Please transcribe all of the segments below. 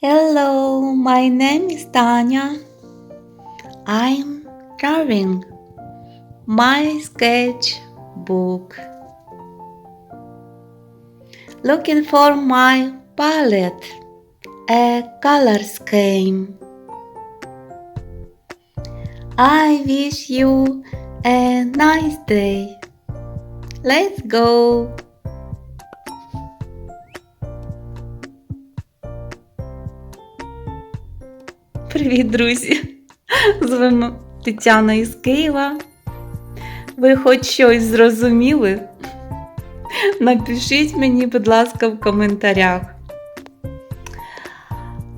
Hello, my name is Tanya. I'm drawing my sketchbook. Looking for my palette, a color scheme. I wish you a nice day. Let's go. Привіт, друзі! З вами Тетяна із Києва. Ви хоч щось зрозуміли? Напишіть мені, будь ласка, в коментарях.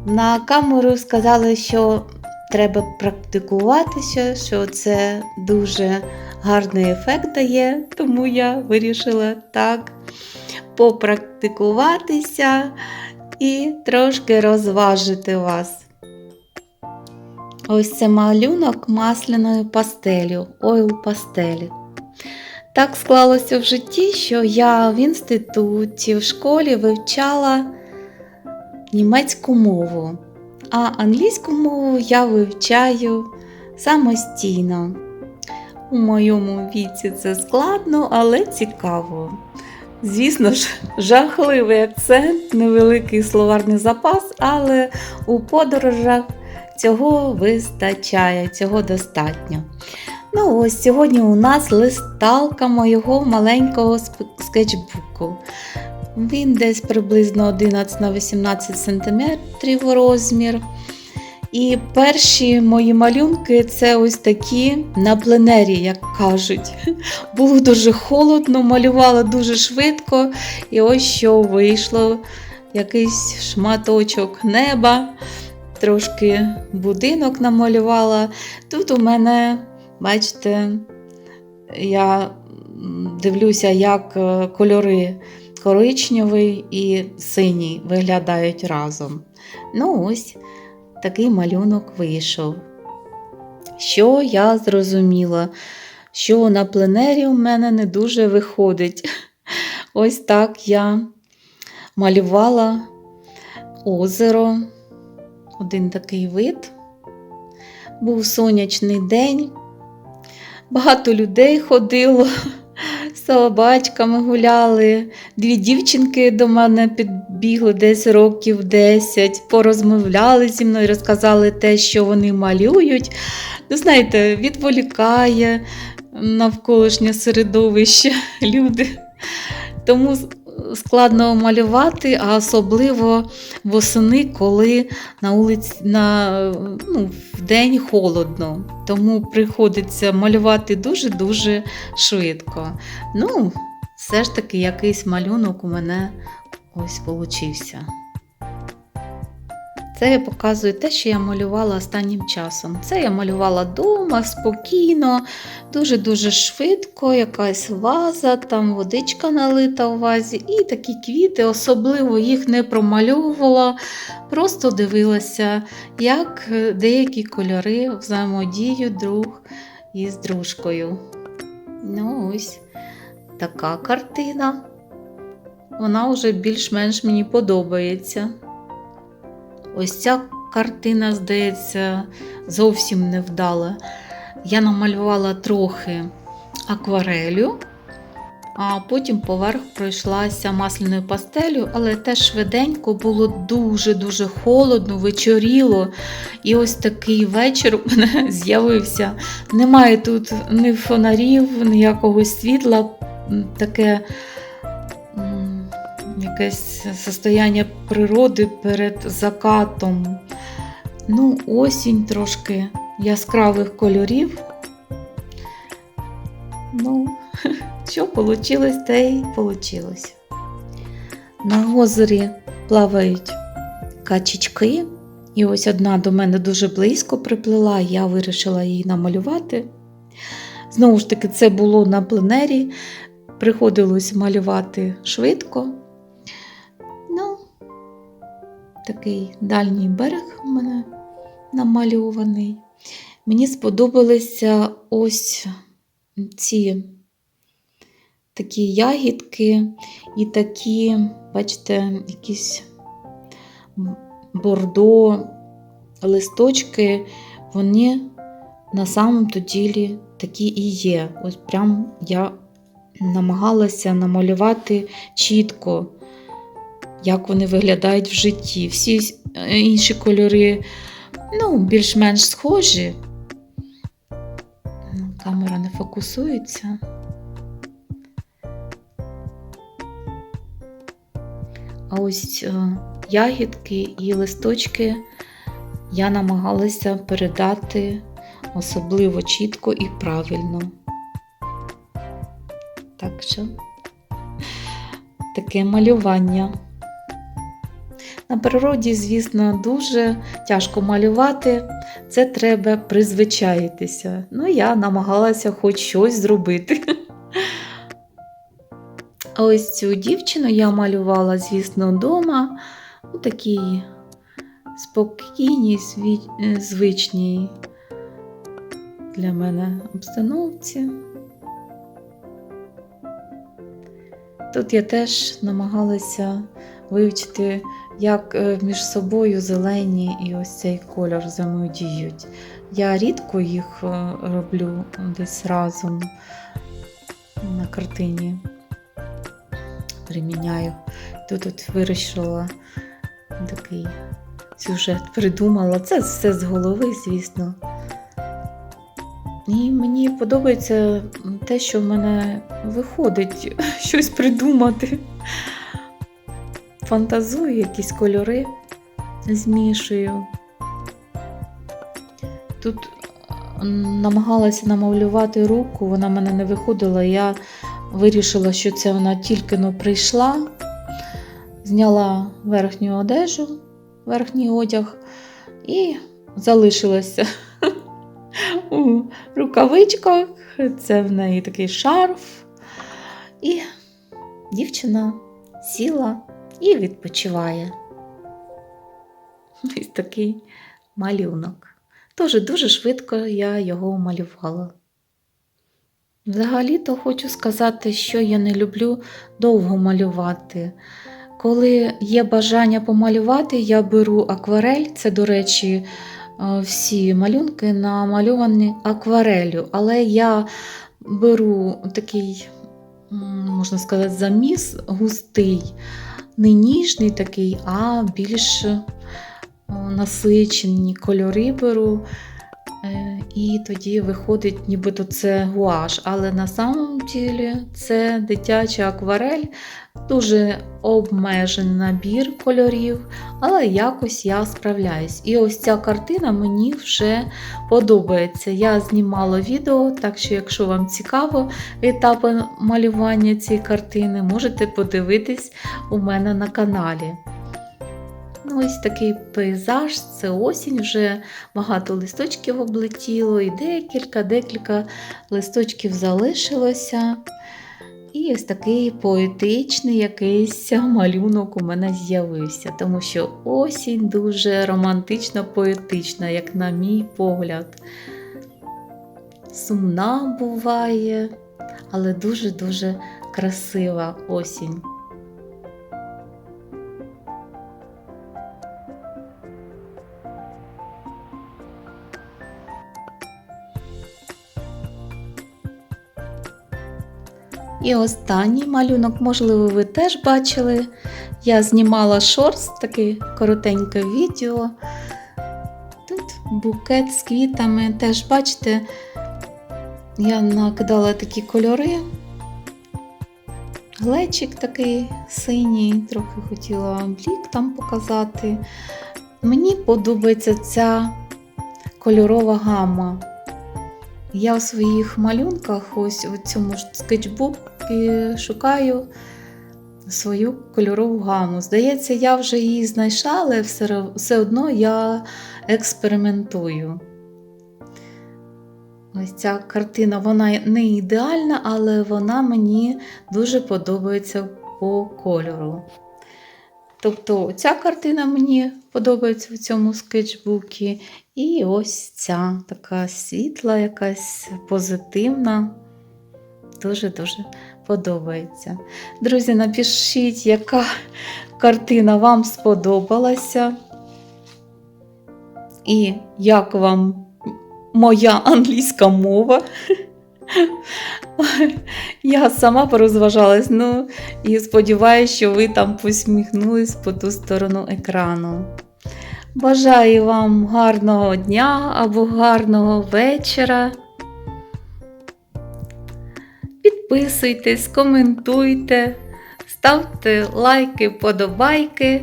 На камеру сказали, що треба практикуватися, що це дуже гарний ефект дає, тому я вирішила так попрактикуватися і трошки розважити вас. Ось це малюнок масляною пастелю, ойл пастелі. Так склалося в житті, що я в інституті, в школі вивчала німецьку мову, а англійську мову я вивчаю самостійно. У моєму віці це складно, але цікаво. Звісно ж, жахливий акцент, невеликий словарний запас, але у подорожах цього вистачає, цього достатньо. Ну ось сьогодні у нас листалка моєго маленького скетчбуку. Він десь приблизно 11 на 18 см розмір. І перші мої малюнки це ось такі на пленері, як кажуть. Було дуже холодно, малювала дуже швидко, і ось що вийшло якийсь шматочок неба, трошки будинок намалювала. Тут у мене, бачите, я дивлюся, як е, кольори коричневий і синій виглядають разом. Ну, ось такий малюнок вийшов. Що я зрозуміла? Що на пленері у мене не дуже виходить. Ось так я малювала озеро, один такий вид. Був сонячний день, багато людей ходило, собачками гуляли. Дві дівчинки до мене підбігли десь років 10, порозмовляли зі мною, розказали те, що вони малюють. Ну, знаєте, відволікає навколишнє середовище люди. Тому складно малювати, а особливо восени, коли на вулиці на, ну, в день холодно. Тому приходиться малювати дуже-дуже швидко. Ну, все ж таки, якийсь малюнок у мене ось получився. Це я показую те, що я малювала останнім часом. Це я малювала вдома, спокійно, дуже-дуже швидко, якась ваза, там водичка налита у вазі, і такі квіти, особливо їх не промальовувала, просто дивилася, як деякі кольори взаємодіють друг із дружкою. Ну, ось така картина. Вона вже більш-менш мені подобається. Ось ця картина, здається, зовсім невдала. Я намалювала трохи акварелю, а потім поверх пройшлася масляною пастелю, але теж швиденько було дуже-дуже холодно, вечоріло. І ось такий вечір у мене з'явився. Немає тут ні фонарів, ніякого світла, таке якесь состояння природи перед закатом. Ну, осінь трошки яскравих кольорів. Ну, що вийшло, те й вийшло. На озері плавають качечки. І ось одна до мене дуже близько приплила, я вирішила її намалювати. Знову ж таки, це було на пленері, приходилось малювати швидко. Такий дальній берег у мене намальований. Мені сподобалися ось ці такі ягідки і такі, бачите, якісь бордо листочки, вони на самом то ділі такі і є. Ось прям я намагалася намалювати чітко, як вони виглядають в житті. Всі е, інші кольори ну, більш-менш схожі. Ну, Камера не фокусується. А ось е, ягідки і листочки я намагалася передати особливо чітко і правильно. Так що таке малювання. На природі, звісно, дуже тяжко малювати. Це треба призвичаїтися. Ну, я намагалася хоч щось зробити. А ось цю дівчину я малювала, звісно, вдома у такій спокійній, е, звичній для мене обстановці. Тут я теж намагалася вивчити, як е, між собою зелені і ось цей кольор взаємодіють. Я рідко їх е, роблю десь разом на картині. Приміняю. Тут от вирішила такий сюжет, придумала. Це все з голови, звісно. І мені подобається те, що в мене виходить щось придумати. Фантазую, якісь кольори змішую. Тут намагалася намалювати руку, вона в мене не виходила. Я вирішила, що це вона тільки но прийшла, зняла верхню одежу, верхній одяг і залишилася у рукавичках. Це в неї такий шарф. І дівчина сіла і відпочиває. Ось такий малюнок. Тоже дуже швидко я його малювала. Взагалі-то хочу сказати, що я не люблю довго малювати. Коли є бажання помалювати, я беру акварель. Це, до речі, е, всі малюнки намальовані акварелью, але я беру такий, можна сказати, заміс густий, не ніжний такий, а більш е, насичені кольори беру. Е, І тоді виходить, нібито це гуаш, але на самом ділі це дитяча акварель, дуже обмежений набір кольорів, але якось я справляюсь. І ось ця картина мені вже подобається. Я знімала відео, так що, якщо вам цікаво етапи малювання цієї картини, можете подивитись у мене на каналі. Ось такий пейзаж, це осінь, вже багато листочків облетіло, і декілька, декілька листочків залишилося. І ось такий поетичний якийсь малюнок у мене з'явився, тому що осінь дуже романтично поетична, як на мій погляд. Сумна буває, але дуже-дуже красива осінь. І останній малюнок, можливо, ви теж бачили. Я знімала шортс, таке коротеньке відео. Тут букет з квітами. Теж бачите, я накидала такі кольори. Глечик такий синій, трохи хотіла блік там показати. Мені подобається ця кольорова гама. Я у своїх малюнках, ось у цьому ж скетчбуці шукаю свою кольорову гаму. Здається, я вже її знайшла, але все, все одно я експериментую. Ось ця картина, вона не ідеальна, але вона мені дуже подобається по кольору. Тобто ця картина мені подобається в цьому скетчбуці. І ось ця така світла, якась позитивна. Дуже-дуже подобається. Друзі, напишіть, яка картина вам сподобалася. І як вам моя англійська мова? Я сама порозважалась, ну і сподіваюся, що ви там посміхнулись по ту сторону екрану. Бажаю вам гарного дня або гарного вечора. Підписуйтесь, коментуйте, ставте лайки, подобайки.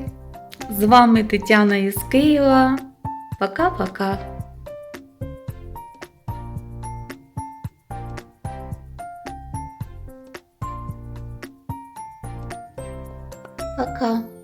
З вами Тетяна із Києва. Пока-пока. Пока.